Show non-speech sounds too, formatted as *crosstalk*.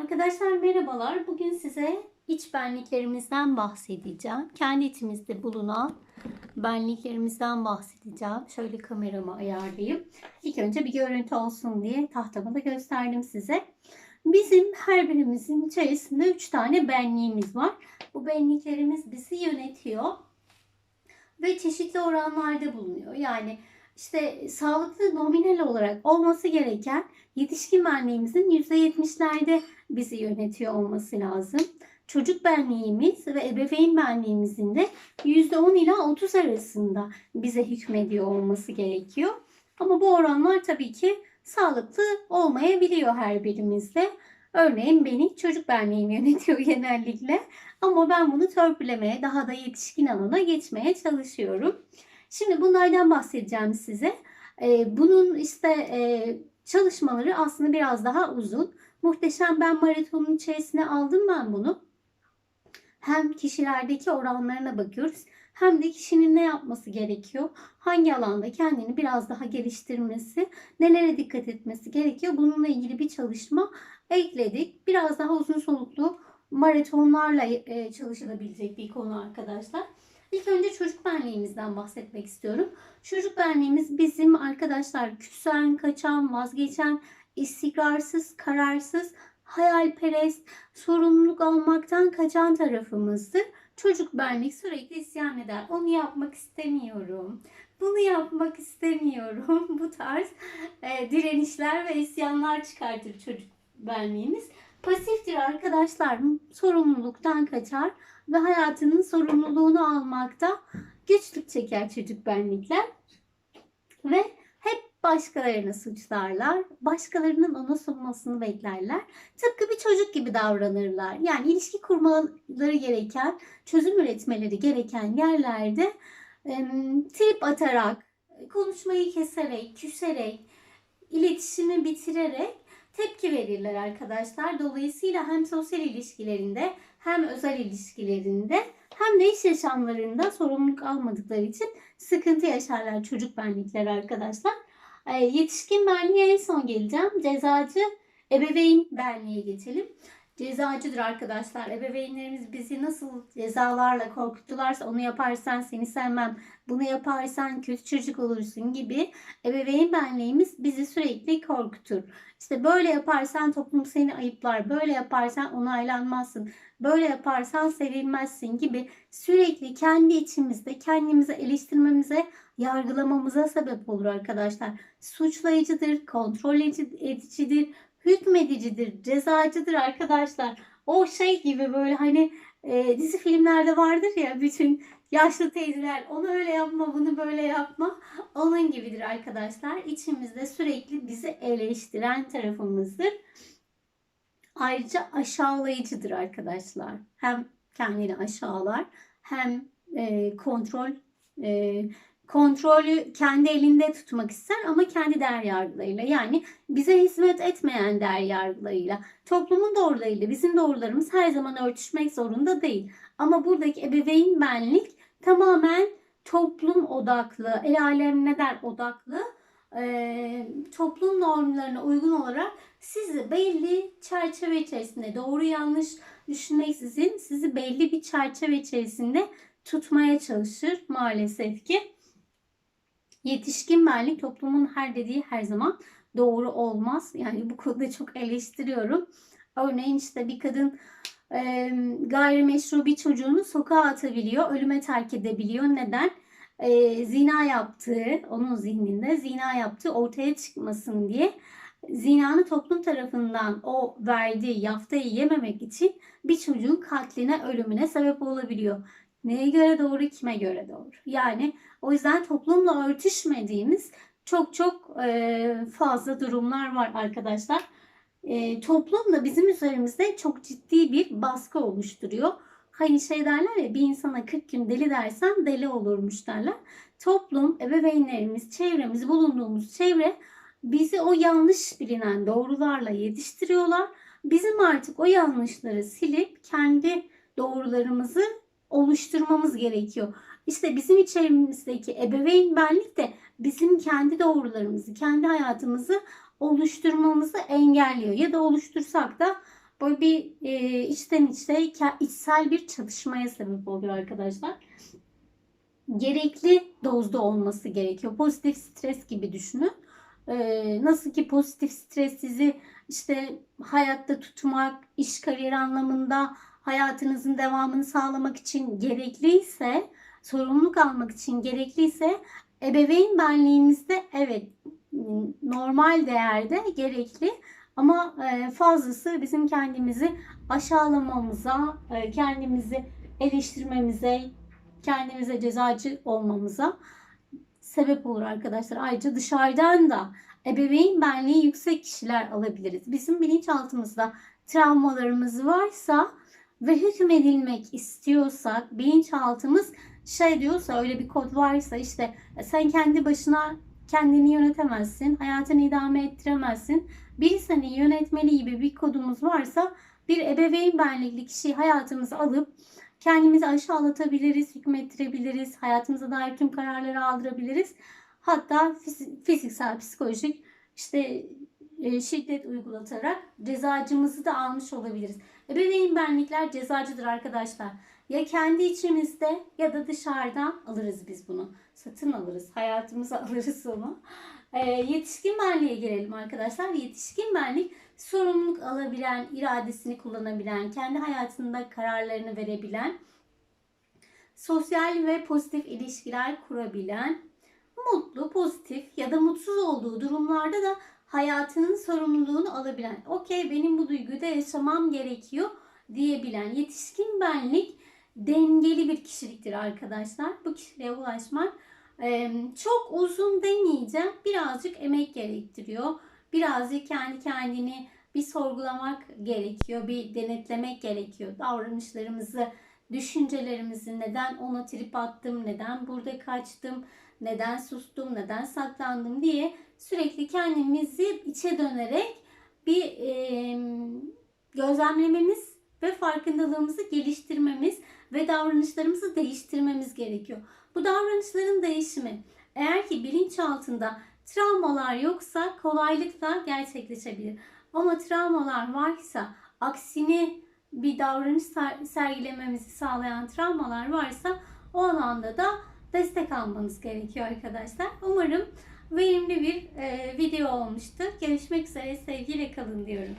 Arkadaşlar merhabalar. Bugün size iç benliklerimizden bahsedeceğim. Kendi içimizde bulunan benliklerimizden bahsedeceğim. Şöyle kameramı ayarlayayım. İlk önce bir görüntü olsun diye tahtamı da gösterdim size. Bizim her birimizin içerisinde 3 tane benliğimiz var. Bu benliklerimiz bizi yönetiyor ve çeşitli oranlarda bulunuyor. Yani işte sağlıklı nominal olarak olması gereken yetişkin benliğimizin %70'lerde bizi yönetiyor olması lazım. Çocuk benliğimiz ve ebeveyn benliğimizin de %10 ila 30 arasında bize hükmediyor olması gerekiyor. Ama bu oranlar tabii ki sağlıklı olmayabiliyor her birimizde. Örneğin beni çocuk benliğim yönetiyor *laughs* genellikle. Ama ben bunu törpülemeye, daha da yetişkin alana geçmeye çalışıyorum. Şimdi bunlardan bahsedeceğim size. Ee, bunun işte e, çalışmaları aslında biraz daha uzun. Muhteşem Ben maratonun içerisine aldım ben bunu. Hem kişilerdeki oranlarına bakıyoruz hem de kişinin ne yapması gerekiyor, hangi alanda kendini biraz daha geliştirmesi, nelere dikkat etmesi gerekiyor. Bununla ilgili bir çalışma ekledik. Biraz daha uzun soluklu maratonlarla e, çalışılabilecek bir konu arkadaşlar. İlk önce çocuk benliğimizden bahsetmek istiyorum. Çocuk benliğimiz bizim arkadaşlar küsen, kaçan, vazgeçen, istikrarsız, kararsız, hayalperest, sorumluluk almaktan kaçan tarafımızdır. Çocuk benlik sürekli isyan eder. Onu yapmak istemiyorum. Bunu yapmak istemiyorum. *laughs* Bu tarz e, direnişler ve isyanlar çıkartır çocuk benliğimiz. Pasiftir arkadaşlar. Sorumluluktan kaçar ve hayatının sorumluluğunu almakta güçlük çeker çocuk benlikler. Ve hep başkalarını suçlarlar. Başkalarının ona sunmasını beklerler. Tıpkı bir çocuk gibi davranırlar. Yani ilişki kurmaları gereken, çözüm üretmeleri gereken yerlerde trip atarak, konuşmayı keserek, küserek, iletişimi bitirerek tepki verirler arkadaşlar. Dolayısıyla hem sosyal ilişkilerinde hem özel ilişkilerinde hem de iş yaşamlarında sorumluluk almadıkları için sıkıntı yaşarlar çocuk benlikler arkadaşlar. E, yetişkin benliğe en son geleceğim. Cezacı ebeveyn benliğe geçelim. Cezacıdır arkadaşlar. Ebeveynlerimiz bizi nasıl cezalarla korkuttularsa onu yaparsan seni sevmem, bunu yaparsan kötü çocuk olursun gibi ebeveyn benliğimiz bizi sürekli korkutur. İşte böyle yaparsan toplum seni ayıplar, böyle yaparsan onaylanmazsın, böyle yaparsan sevilmezsin gibi sürekli kendi içimizde kendimize eleştirmemize, yargılamamıza sebep olur arkadaşlar. Suçlayıcıdır, kontrol edicidir, hükmedicidir, cezacıdır arkadaşlar. O şey gibi böyle hani e, dizi filmlerde vardır ya bütün yaşlı teyzeler onu öyle yapma bunu böyle yapma onun gibidir arkadaşlar. İçimizde sürekli bizi eleştiren tarafımızdır. Ayrıca aşağılayıcıdır arkadaşlar. Hem kendini aşağılar hem e, kontrol e, kontrolü kendi elinde tutmak ister ama kendi değer yargılarıyla yani bize hizmet etmeyen değer yargılarıyla toplumun doğrularıyla bizim doğrularımız her zaman örtüşmek zorunda değil. Ama buradaki ebeveyn benlik tamamen toplum odaklı, el alem ne der odaklı e, toplum normlarına uygun olarak sizi belli çerçeve içerisinde doğru yanlış düşünmeksizin sizi belli bir çerçeve içerisinde tutmaya çalışır maalesef ki. Yetişkin benlik toplumun her dediği her zaman doğru olmaz. Yani bu konuda çok eleştiriyorum. Örneğin işte bir kadın e, gayrimeşru bir çocuğunu sokağa atabiliyor, ölüme terk edebiliyor. Neden? E, zina yaptığı, onun zihninde zina yaptığı ortaya çıkmasın diye zinanı toplum tarafından o verdiği yaftayı yememek için bir çocuğun katline, ölümüne sebep olabiliyor. Neye göre doğru, kime göre doğru? Yani o yüzden toplumla örtüşmediğimiz çok çok e, fazla durumlar var arkadaşlar. E, toplum da bizim üzerimizde çok ciddi bir baskı oluşturuyor. Hani şey derler ya bir insana 40 gün deli dersen deli olurmuş derler. Toplum, ebeveynlerimiz, çevremiz, bulunduğumuz çevre bizi o yanlış bilinen doğrularla yetiştiriyorlar. Bizim artık o yanlışları silip kendi doğrularımızı oluşturmamız gerekiyor. İşte bizim içerimizdeki ebeveyn benlik de bizim kendi doğrularımızı, kendi hayatımızı oluşturmamızı engelliyor. Ya da oluştursak da böyle bir e, içten içe içsel bir çalışmaya sebep oluyor arkadaşlar. Gerekli dozda olması gerekiyor. Pozitif stres gibi düşünün. E, nasıl ki pozitif stres sizi işte hayatta tutmak, iş kariyer anlamında hayatınızın devamını sağlamak için gerekliyse, sorumluluk almak için gerekliyse ebeveyn benliğimizde evet normal değerde gerekli ama e, fazlası bizim kendimizi aşağılamamıza, e, kendimizi eleştirmemize, kendimize cezacı olmamıza sebep olur arkadaşlar. Ayrıca dışarıdan da ebeveyn benliği yüksek kişiler alabiliriz. Bizim bilinçaltımızda travmalarımız varsa ve hükmedilmek istiyorsak bilinçaltımız şey diyorsa öyle bir kod varsa işte sen kendi başına kendini yönetemezsin, hayatını idame ettiremezsin. Bir seni yönetmeli gibi bir kodumuz varsa bir ebeveyn benlikli kişiyi hayatımıza alıp kendimizi aşağılatabiliriz, hükmettirebiliriz, hayatımıza dair tüm kararları aldırabiliriz. Hatta fiziksel, psikolojik işte e, şiddet uygulatarak cezacımızı da almış olabiliriz. Ebeveyn benlikler cezacıdır arkadaşlar. Ya kendi içimizde ya da dışarıdan alırız biz bunu. Satın alırız. Hayatımıza *laughs* alırız onu. E, yetişkin benliğe gelelim arkadaşlar. Yetişkin benlik sorumluluk alabilen, iradesini kullanabilen, kendi hayatında kararlarını verebilen, sosyal ve pozitif ilişkiler kurabilen, mutlu, pozitif ya da mutsuz olduğu durumlarda da hayatının sorumluluğunu alabilen, okey benim bu duyguyu da yaşamam gerekiyor diyebilen yetişkin benlik dengeli bir kişiliktir arkadaşlar. Bu kişiliğe ulaşmak çok uzun demeyeceğim. Birazcık emek gerektiriyor. Birazcık kendi kendini bir sorgulamak gerekiyor. Bir denetlemek gerekiyor. Davranışlarımızı, düşüncelerimizi neden ona trip attım, neden burada kaçtım, neden sustum, neden saklandım diye sürekli kendimizi içe dönerek bir e, gözlemlememiz ve farkındalığımızı geliştirmemiz ve davranışlarımızı değiştirmemiz gerekiyor. Bu davranışların değişimi eğer ki bilinçaltında travmalar yoksa kolaylıkla gerçekleşebilir. Ama travmalar varsa aksini bir davranış sergilememizi sağlayan travmalar varsa o alanda da destek almanız gerekiyor arkadaşlar. Umarım verimli bir e, video olmuştur. Görüşmek üzere sevgiyle kalın diyorum.